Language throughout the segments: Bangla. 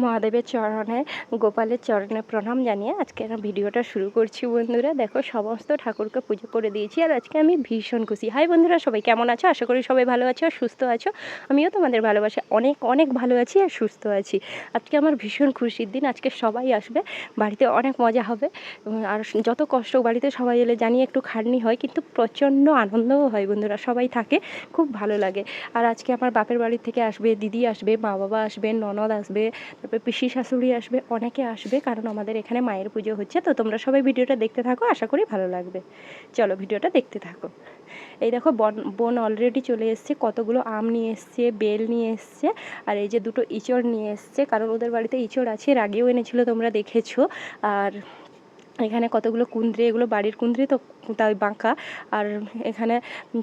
মহাদেবের চরণে, গোপালের চরণে প্রণাম জানিয়ে আজকে ভিডিওটা শুরু করছি বন্ধুরা। দেখো, সমস্ত ঠাকুরকে পুজো করে দিয়েছি আর আজকে আমি ভীষণ খুশি। হাই বন্ধুরা, সবাই কেমন আছো? আশা করি সবাই ভালো আছো আর সুস্থ আছো। আমিও তোমাদের ভালোবাসি অনেক অনেক ভালো আছি আর সুস্থ আছি। আজকে আমার ভীষণ খুশির দিন। আজকে সবাই আসবে, বাড়িতে অনেক মজা হবে। আর যত কষ্ট বাড়িতে সবাই এলে জানি একটু খাটনি হয়, কিন্তু প্রচণ্ড আনন্দও হয় বন্ধুরা। সবাই থাকে, খুব ভালো লাগে। আর আজকে আমার বাপের বাড়ি থেকে আসবে, দিদি আসবে মা বাবা আসবে, ননদ আসবে তারপরে পিসি শাশুড়ি আসবে, অনেকে আসবে কারণ আমাদের এখানে মায়ের পুজো হচ্ছে। তো তোমরা সবাই ভিডিওটা দেখতে থাকো, আশা করি ভালো লাগবে। চলো ভিডিওটা দেখতে থাকো। এই দেখো বন, বোন অলরেডি চলে এসছে, কতগুলো আম নিয়ে এসছে, বেল নিয়ে এসছে, আর এই যে দুটো ইঁচড় নিয়ে এসছে, কারণ ওদের বাড়িতে ইঁচড় আছে, এর আগেও এনেছিল তোমরা দেখেছ। আর এখানে কতগুলো কুন্দ্রি এগুলো বাড়ির কুন্দ্রি তো, তাই বাঁকা। আর এখানে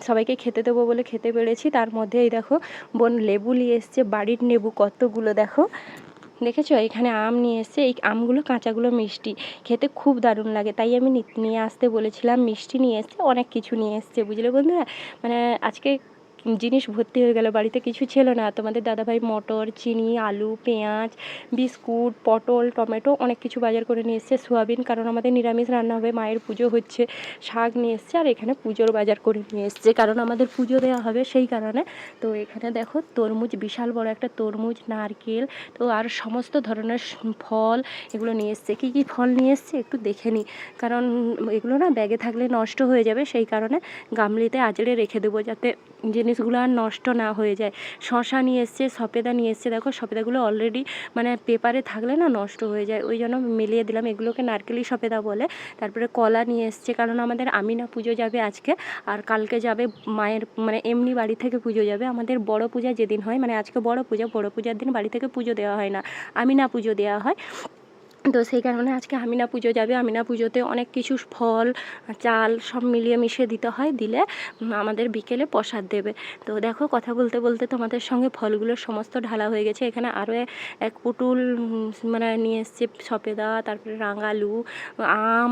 সবাইকে খেতে দেবো বলে খেতে পেরেছি, তার মধ্যে এই দেখো বোন লেবু নিয়ে এসছে, বাড়ির লেবু কতগুলো দেখো। দেখেছ? এখানে আম নিয়ে এসে এই আমগুলো কাঁচাগুলো মিষ্টি। খেতে খুব দারুণ লাগে। তাই আমি নিয়ে আসতে বলেছিলাম। মিষ্টি নিয়ে এসছে, অনেক কিছু নিয়ে এসছে। বুঝলে বন্ধুরা? মানে আজকে জিনিস ভর্তি হয়ে গেল, বাড়িতে কিছু ছিল না। তোমাদের দাদাভাই মটর, চিনি, আলু, পেঁয়াজ, বিস্কুট, পটল, টমেটো অনেক কিছু বাজার করে নিয়ে এসছে, সোয়াবিন, কারণ আমাদের নিরামিষ রান্না হবে, মায়ের পুজো হচ্ছে, শাক নিয়ে এসছে, আর এখানে পুজোর বাজার করে নিয়ে এসছে, কারণ আমাদের পুজো দেওয়া হবে সেই কারণে। তো এখানে দেখো তরমুজ, বিশাল বড় একটা তরমুজ, নারকেল, তো আর সমস্ত ধরনের ফল এগুলো নিয়ে এসছে। কী কী ফল নিয়ে এসছে একটু দেখে নিই, কারণ এগুলো না ব্যাগে থাকলে নষ্ট হয়ে যাবে, সেই কারণে গামলিতে আজড়ে রেখে দেবো, যাতে জিনিসগুলো আর নষ্ট না হয়ে যায়। শশা নিয়ে এসছে সপেদা নিয়ে এসছে। দেখো সপেদাগুলো অলরেডি মানে পেপারে থাকলে না নষ্ট হয়ে যায়। ওই জন্য মিলিয়ে দিলাম। এগুলোকে নারকেলি সপেদা বলে। তারপরে কলা নিয়ে এসছে। কারণ আমাদের আমিনা পুজো যাবে আজকে। আর কালকে যাবে মায়ের মানে এমনি বাড়ি থেকে পুজো যাবে। আমাদের বড় পূজা যেদিন হয় মানে আজকে বড় পূজা, বড় পূজার দিন বাড়ি থেকে পুজো দেওয়া হয় না। আমিনা পুজো দেওয়া হয়। তো সেই কারণে আজকে আমিনা পুজো যাবে। আমিনা পুজোতে অনেক কিছু ফল, চাল সব মিলিয়ে মিশিয়ে দিতে হয়। দিলে আমাদের বিকেলে প্রসাদ দেবে। তো দেখো, কথা বলতে বলতে তোমাদের সঙ্গে ফলগুলো সমস্ত ঢালা হয়ে গেছে। এখানে আরও এক পুটুল মানে নিয়ে এসছে সপেদা তারপরে রাঙালু, আম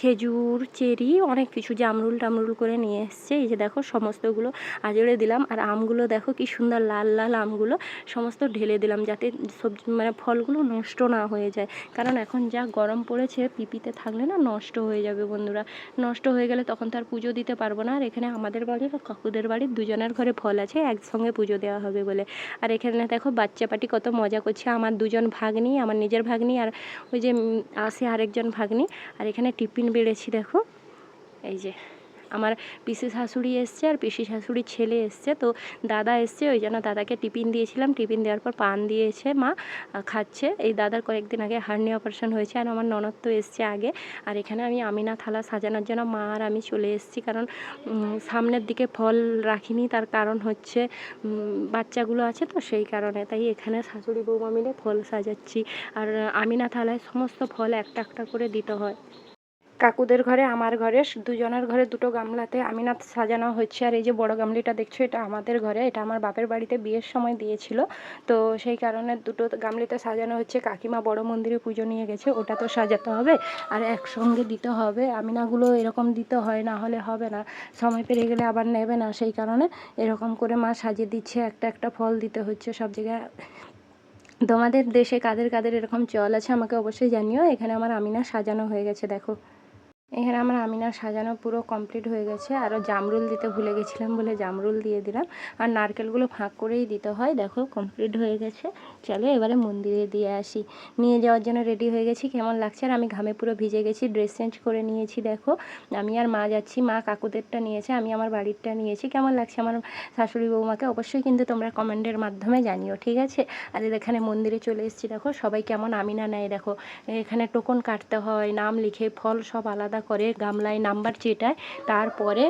খেজুর, চেরি, অনেক কিছু জামরুল টামরুল করে নিয়ে এসছে। এই যে দেখো সমস্তগুলো আজড়ে দিলাম। আর আমগুলো দেখো কি সুন্দর লাল লাল আমগুলো সমস্ত ঢেলে দিলাম যাতে সবজি মানে ফলগুলো নষ্ট না হয়ে যায়। কারণ এখন যা গরম পড়েছে, পিপিতে থাকলে না নষ্ট হয়ে যাবে বন্ধুরা। নষ্ট হয়ে গেলে তখন তার পুজো দিতে পারব না। আর এখানে আমাদের বাড়ির কাকুদের বাড়ির দুজনের ঘরে ফল আছে, একসঙ্গে পুজো দেওয়া হবে বলে। আর এখানে দেখো বাচ্চা পাটি কত মজা করছে। আমার দুজন ভাগ্নি, আমার নিজের ভাগ্নি, আর ওই যে আসে আরেকজন ভাগ্নি। আর এখানে টিফিন বেড়েছি, দেখো। এই যে, আমার পিসি শাশুড়ি এসছে আর পিসি শাশুড়ির ছেলে এসছে। তো দাদা এসছে, ওই জন্য দাদাকে টিফিন দিয়েছিলাম। টিফিন দেওয়ার পর পান দিয়েছে মা খাচ্ছে। এই দাদার কয়েকদিন আগে হার্নি অপারেশন হয়েছে আর আমার ননদ তো এসছে আগে। আর এখানে আমি আমিনা থালা সাজানোর জন্য মা আর আমি চলে এসেছি। কারণ সামনের দিকে ফল রাখিনি, তার কারণ হচ্ছে বাচ্চাগুলো আছে তো সেই কারণে। তাই এখানে শাশুড়ি বৌমা মিলে ফল সাজাচ্ছি। আর আমিনা থালায় সমস্ত ফল একটা একটা করে দিতে হয়। কাকুদের ঘরে, আমার ঘরে দুজনের ঘরে দুটো গামলাতে আমিনাথ সাজানো হচ্ছে আর এই যে বড় গামলিটা দেখছ, এটা আমাদের ঘরে, এটা আমার বাপের বাড়িতে বিয়ের সময় দিয়েছিল। তো সেই কারণে দুটো গামলিতে সাজানো হচ্ছে কাকিমা বড় মন্দিরে পুজো নিয়ে গেছে, ওটা তো সাজাতে হবে। আর একসঙ্গে দিতে হবে। আমিনাগুলো এরকম দিতে হয়, না হলে হবে না। সময় পেরিয়ে গেলে আবার নেবে না। সেই কারণে এরকম করে মা সাজিয়ে দিচ্ছে। একটা একটা ফল দিতে হচ্ছে সব জায়গায়। তোমাদের দেশে কাদের কাদের এরকম চল আছে, আমাকে অবশ্যই জানিও। এখানে আমার আমিনা সাজানো হয়ে গেছে, দেখো। এখানে আমার আমিনার সাজানো পুরো কমপ্লিট হয়ে গেছে। আরও জামরুল দিতে ভুলে গেছিলাম বলে জামরুল দিয়ে দিলাম। আর নারকেলগুলো ফাঁক করেই দিতে হয়। দেখো কমপ্লিট হয়ে গেছে। চলো এবারে মন্দিরে দিয়ে আসি। নিয়ে যাওয়ার জন্য রেডি হয়ে গেছি। কেমন লাগছে? আর আমি ঘামে পুরো ভিজে গেছি। ড্রেস চেঞ্জ করে নিয়েছি, দেখো। আমি আর মা যাচ্ছি। মা কাকুদেরটা নিয়েছে। আমি আমার বাড়িরটা নিয়েছি। কেমন লাগছে আমার শাশুড়ি বৌমাকে? অবশ্যই কিন্তু তোমরা কমেন্টের মাধ্যমে জানিও, ঠিক আছে? আর এখানে মন্দিরে চলে এসেছি, দেখো। সবাই কেমন? আমিনা নেয় দেখো। এখানে টোকন কাটতে হয়, নাম লিখে, ফল সব আলাদা করে গামলায় নাম্বার চেটায়, তারপরে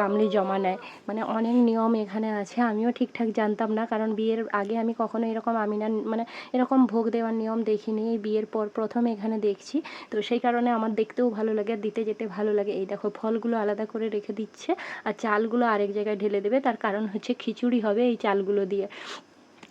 গামলি জমা নেয়। মানে অনেক নিয়ম এখানে আছে, আমিও ঠিকঠাক জানতাম না, কারণ বিয়ের আগে আমি কখনো এরকম আমিনা মানে এরকম ভোগ দেওয়ার নিয়ম দেখিনি, এই বিয়ের পর প্রথম এখানে দেখছি। তো সেই কারণে আমার দেখতেও ভালো লাগে, আর দিতে যেতে ভালো লাগে। এই দেখো, ফলগুলো আলাদা করে রেখে দিচ্ছে, আর চালগুলো আরেক জায়গায় ঢেলে দেবে, তার কারণ হচ্ছে খিচুড়ি হবে এই চালগুলো দিয়ে।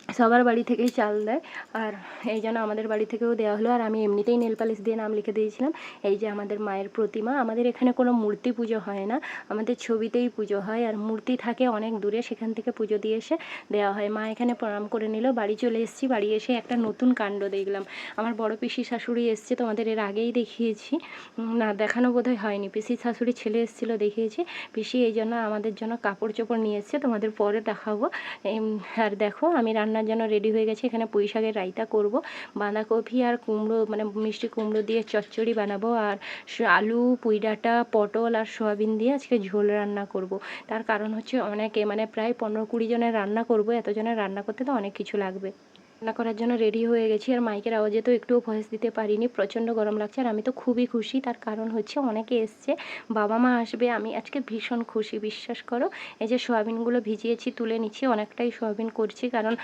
সবার বাড়ি থেকেই চাল দেয়। আর এই জন্য আমাদের বাড়ি থেকেও দেওয়া হলো। আর আমি এমনিতেই নেল পালিশ দিয়ে নাম লিখে দিয়েছিলাম। এই যে আমাদের মায়ের প্রতিমা, আমাদের এখানে কোনো মূর্তি পুজো হয় না। আমাদের ছবিতেই পুজো হয়। আর মূর্তি থাকে অনেক দূরে, সেখান থেকে পুজো দিয়ে এসে দেওয়া হয়। মা এখানে প্রণাম করে নিল। বাড়ি চলে এসেছি। বাড়ি এসে একটা নতুন কাণ্ড দেখলাম। আমার বড় পিসি শাশুড়ি এসছে, তোমাদের এর আগেই দেখিয়েছি। না, দেখানো বোধহয় হয়নি। পিসি শাশুড়ি ছেলে এসেছিল, দেখিয়েছি। পিসি এই জন্য আমাদের জন্য কাপড় চোপড় নিয়ে এসছে। তোমাদের পরে দেখাবো। আর দেখো, আমি রান্নার জন্য রেডি হয়ে গেছে। এখানে পুঁই শাকের রায়তা করব, বাঁধাকপি আর কুমড়ো মানে মিষ্টি কুমড়ো দিয়ে চচ্চড়ি বানাবো। আর আলু, পুঁই ডাঁটা, পটল আর সয়াবিন দিয়ে আজকে ঝোল রান্না করব। তার কারণ হচ্ছে অনেকে মানে প্রায় পনেরো কুড়ি জনের রান্না করব, এতজনের রান্না করতে তো অনেক কিছু লাগবে। রান্না করার জন্য রেডি হয়ে গেছি। আর মাইকের আওয়াজে তো একটুও ভয়েস দিতে পারিনি। প্রচণ্ড গরম লাগছে আর আমি তো খুবই খুশি। তার কারণ হচ্ছে অনেকে এসছে, বাবা মা আসবে, আমি আজকে ভীষণ খুশি, বিশ্বাস করো। এই যে সয়াবিনগুলো ভিজিয়েছি, তুলে নিচ্ছি, অনেকটাই সয়াবিন করছি। কারণ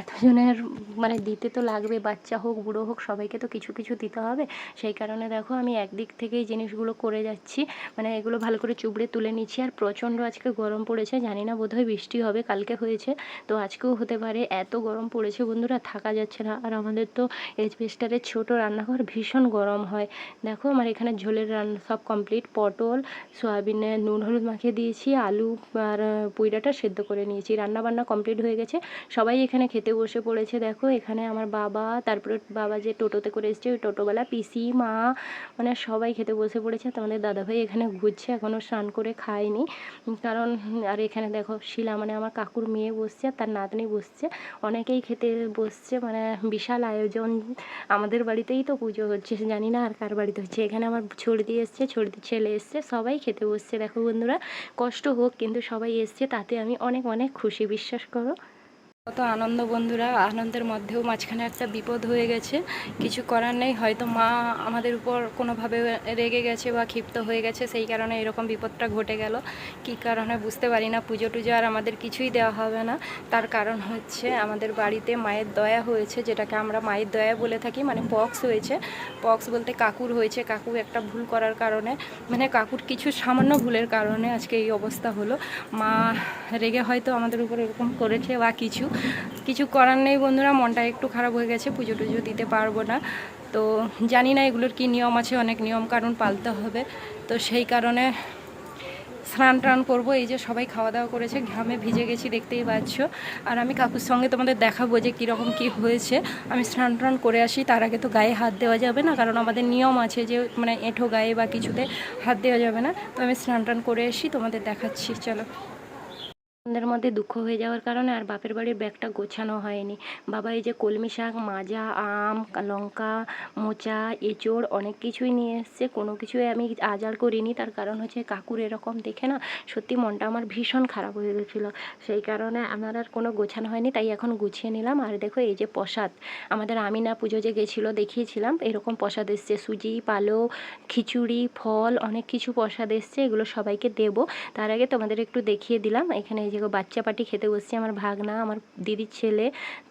এতজনের মানে দিতে তো লাগবে, বাচ্চা হোক, বুড়ো হোক, সবাইকে তো কিছু কিছু দিতে হবে। সেই কারণে দেখো, আমি একদিক থেকেই জিনিসগুলো করে যাচ্ছি। মানে এগুলো ভালো করে চুবড়ে তুলে নিচ্ছি। আর প্রচণ্ড আজকে গরম পড়েছে, জানি না বোধহয় বৃষ্টি হবে, কালকে হয়েছে। তো আজকেও হতে পারে, এত গরম পড়েছে বন্ধুরা থাকা যাচ্ছে না। আর আমাদের তো এজবেস্টারের ছোট রান্নাঘর ভীষণ গরম হয়। দেখো আমার এখানে ঝোলের রান্না সব কমপ্লিট পটল, সয়াবিনে নুন, হলুদ মাখিয়ে দিয়েছি, আলু আর পুইডাটা সেদ্ধ করে নিয়েছি। রান্না বান্না কমপ্লিট হয়ে গেছে। সবাই এখানে খেতে বসে পড়েছে। দেখো এখানে আমার বাবা, তারপরে বাবা যে টোটোতে করে এসছে, ওই টোটোওয়ালা পিসি, মা মানে সবাই খেতে বসে পড়েছে। তোমাদের দাদাভাই এখানে ঘুরছে এখনও স্নান করে খায়নি। কারণ, আর এখানে দেখো শিলা মানে আমার কাকুর মেয়ে বসছে তার নাতনি বসছে। অনেকেই খেতে বসছে মানে বিশাল আয়োজন। আমাদের বাড়িতেই তো পুজো হচ্ছে জানি না আর কার বাড়িতে হচ্ছে। এখানে আমার ছর্দি এসছে ছর্দি ছেলে এসছে, সবাই খেতে বসছে। দেখো বন্ধুরা, কষ্ট হোক, কিন্তু সবাই এসছে, তাতে আমি অনেক অনেক খুশি, বিশ্বাস করো। কত আনন্দ বন্ধুরা, আনন্দের মধ্যেও মাঝখানে একটা বিপদ হয়ে গেছে। কিছু করার নেই, হয়তো মা আমাদের উপর কোনোভাবে রেগে গেছে বা ক্ষিপ্ত হয়ে গেছে, সেই কারণে এরকম বিপদটা ঘটে গেল। কী কারণে বুঝতে পারি না, পুজো টুজো আর আমাদের কিছুই দেওয়া হবে না। তার কারণ হচ্ছে আমাদের বাড়িতে মায়ের দয়া হয়েছে, যেটাকে আমরা মায়ের দয়া বলে থাকি মানে পক্স হয়েছে। পক্স বলতে কাকুর হয়েছে, কাকু একটা ভুল করার কারণে মানে কাকুর কিছু সামান্য ভুলের কারণে আজকে এই অবস্থা হলো। মা রেগে হয়তো আমাদের উপর এরকম করেছে বা কিছু কিছু করার নেই বন্ধুরা, মনটা একটু খারাপ হয়ে গেছে, পুজো টুজো দিতে পারব না। তো জানি না এগুলোর কী নিয়ম আছে, অনেক নিয়ম কারণ পালতে হবে। তো সেই কারণে স্নান টান করব, এই যে সবাই খাওয়া দাওয়া করেছে, ঘামে ভিজে গেছি, দেখতেই পাচ্ছ। আর আমি কাকুর সঙ্গে তোমাদের দেখাবো যে কীরকম কী হয়েছে। আমি স্নান টান করে আসি, তার আগে তো গায়ে হাত দেওয়া যাবে না, কারণ আমাদের নিয়ম আছে যে মানে এঁঠো গায়ে বা কিছুতে হাত দেওয়া যাবে না। তো আমি স্নান টান করে আসি, তোমাদের দেখাচ্ছি, চলো। আমাদের মধ্যে দুঃখ হয়ে যাওয়ার কারণে আর বাপের বাড়ির ব্যাগটা গোছানো হয়নি। বাবা এই যে কলমি শাক, মাজা, আম, লঙ্কা, মোচা, এঁচোড় অনেক কিছুই নিয়ে এসছে। কোনো কিছুই আমি আজার করিনি। তার কারণ হচ্ছে কাকুর এরকম দেখে না সত্যি মনটা আমার ভীষণ খারাপ হয়ে গেছিল। সেই কারণে আমার আর কোনো গোছানো হয়নি, তাই এখন গুছিয়ে নিলাম। আর দেখো এই যে প্রসাদ, আমাদের আমিনা পুজো যে গেছিল দেখিয়েছিলাম, এরকম প্রসাদ এসছে। সুজি, পালো, খিচুড়ি, ফল, অনেক কিছু প্রসাদ এসছে। এগুলো সবাইকে দেবো। তার আগে তোমাদের একটু দেখিয়ে দিলাম। এখানে এই যে বাচ্চা পাটি খেতে বসছে, আমার ভাগনা, আমার দিদির ছেলে,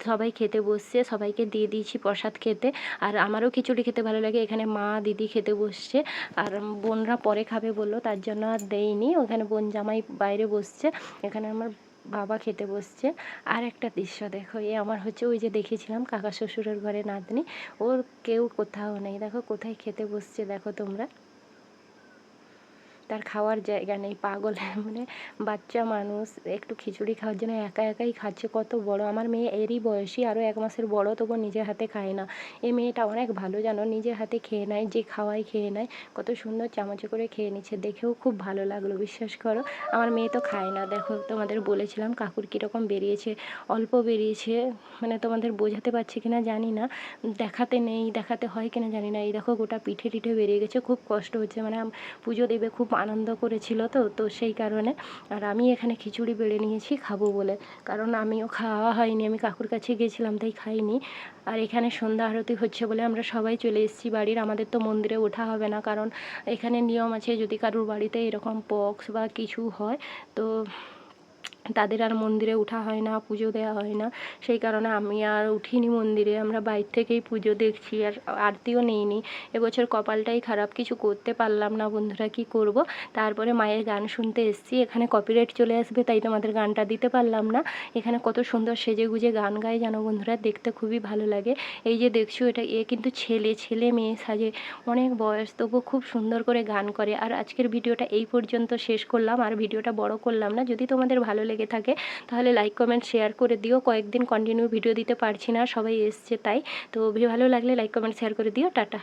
সবাই খেতে বসছে, সবাইকে দিয়ে দিয়েছি প্রসাদ খেতে। আর আমারও খিচুড়ি খেতে ভালো লাগে, এখানে মা, দিদি খেতে বসছে। আর বোনরা পরে খাবে বলল, তার জন্য আর দেয়নি ওখানে বোন জামাই বাইরে বসছে, এখানে আমার বাবা খেতে বসছে। আর একটা দৃশ্য দেখো, এ আমার হচ্ছে ওই যে দেখেছিলাম কাকা শ্বশুরের ঘরে নাতনি, ওর কেউ কোথাও নেই, দেখো কোথায় খেতে বসছে, দেখো তোমরা। তার খাওয়ার জায়গা নেই, পাগল। মানে বাচ্চা মানুষ, একটু খিচুড়ি খাওয়ার জন্য একা একাই খাচ্ছে, কত বড়। আমার মেয়ে এরই বয়সী আরও এক মাসের বড়, তবু নিজের হাতে খায় না। এই মেয়েটা অনেক ভালো, জানো? নিজের হাতে খেয়ে নেয়, যে খাওয়াই খেয়ে নেয়, কত সুন্দর চামচে করে খেয়ে নিচ্ছে। দেখেও খুব ভালো লাগল, বিশ্বাস করো। আমার মেয়ে তো খায় না। দেখো, তোমাদের বলেছিলাম কাকুর কীরকম বেরিয়েছে, অল্প বেরিয়েছে মানে তোমাদের বোঝাতে পারছি কিনা জানি না। দেখাতে নেই, দেখাতে হয় কিনা জানি না। এই দেখো, গোটা পিঠে টিঠে বেরিয়ে গেছে, খুব কষ্ট হচ্ছে। মানে পুজো দেবে, খুব আনন্দ করেছিল তো তো সেই কারণে। আর আমি এখানে খিচুড়ি বেড়ে নিয়েছি, খাব বলে। কারণ আমিও খাওয়া হয়নি, আমি কাকুর কাছে গেছিলাম তাই খাইনি। আর এখানে সন্ধ্যা আরতি হচ্ছে বলে আমরা সবাই চলে এসেছি বাড়ির, আমাদের তো মন্দিরে ওঠা হবে না। কারণ এখানে নিয়ম আছে, যদি কারুর বাড়িতে এরকম পক্স বা কিছু হয়, তো তাদের আর মন্দিরে ওঠা হয় না, পুজো দেওয়া হয় না। সেই কারণে আমি আর উঠিনি মন্দিরে। আমরা বাইরে থেকেই পুজো দেখছি আর আরতিও নিইনি। এবছর কপালটাই খারাপ, কিছু করতে পারলাম না বন্ধুরা, কি করব? তারপরে মায়ের গান শুনতে এসেছি। এখানে কপিরাইট চলে আসবে, তাই তোমাদের গানটা দিতে পারলাম না। এখানে কত সুন্দর সেজে গুজে গান গায় জানো বন্ধুরা, দেখতে খুবই ভালো লাগে। এই যে দেখছ, এটা এ কিন্তু ছেলে ছেলে মেয়ে সাজে, অনেক বয়স তবু খুব সুন্দর করে গান করে। আর আজকের ভিডিওটা এই পর্যন্ত শেষ করলাম। আর ভিডিওটা বড় করলাম না। যদি তোমাদের ভালো লেগে থাকে, তাহলে লাইক কমেন্ট শেয়ার করে দিও। কয়েকদিন কন্টিনিউ ভিডিও দিতে পারছি না, সবাই এসছে তাই। তো ভালো লাগলে লাইক কমেন্ট শেয়ার করে দিও। টাটা।